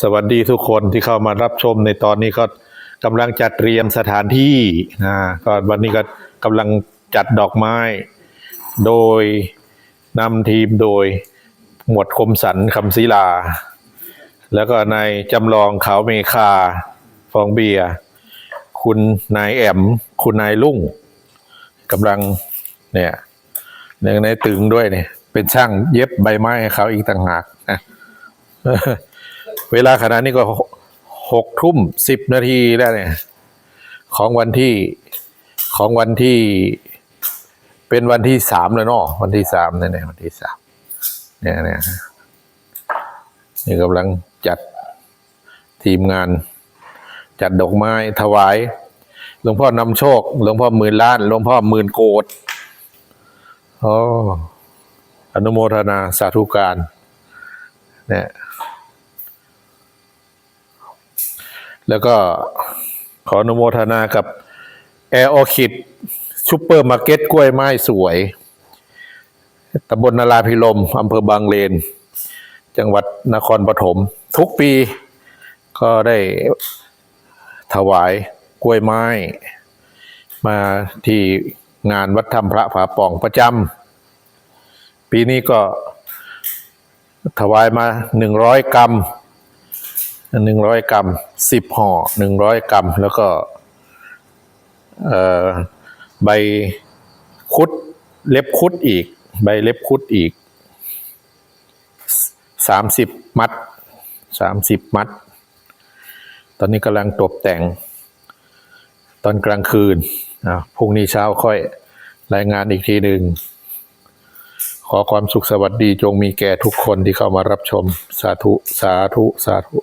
สวัสดีทุกคนที่เข้ามารับชมในตอนนี้ก็กำลังจัดเตรียมสถานที่นะก็วันนี้ก็กำลังจัดดอกไม้ โดยนำทีมโดยหมวดคมสันคำศิลา แล้วก็นายจำลองขาวเมคาฟองเบีย คุณนายแอม คุณนายลุ่งกำลังเนี่ยหนึ่งในตึงด้วยเนี่ยเป็นช่างเย็บใบไม้ให้เขาอีกต่างหากนะ เวลาขณะนี้ก็หกทุ่มสิบนาทีแล้วเนี่ย ของวันที่ของวันที่เป็นวันที่สามแล้วเนาะวันที่สามเนี่ยเนี่ยวันที่สามเนี่ยเนี่ยนี่กำลังจัดทีมงาน จัดดอกไม้ถวาย หลวงพ่อนำโชค หลวงพ่อหมื่นล้าน หลวงพ่อหมื่นโกดอ๋ออนุโมทนาสาธุการเนี่ย แล้วก็ขออนุโมทนากับแอร์ออคิดซูเปอร์มาร์เก็ตกล้วยไม้สวยตำบลนาราพิลมอำเภอบางเลน จังหวัดนครปฐมทุกปีก็ได้ถวายกล้วยไม้ มาที่งานวัดธรรมพระผาป่องประจำปีนี้ก็ถวายมาหนึ่งร้อยกรัม หนึ่งร้อยกรัมสิบห่อหนึ่งร้อยกรัม แล้วก็ใบคุดเล็บคุดอีก ใบเล็บคุดอีกสามสิบมัดสามสิบมัด ตอนนี้กำลังตกแต่ง ตอนกลางคืนอะพรุ่งนี้เช้าค่อยรายงานอีกทีหนึ่ง ขอความสุขสวัสดีจงมีแก่ทุกคนที่เข้ามารับชม สาธุ สาธุ สาธุ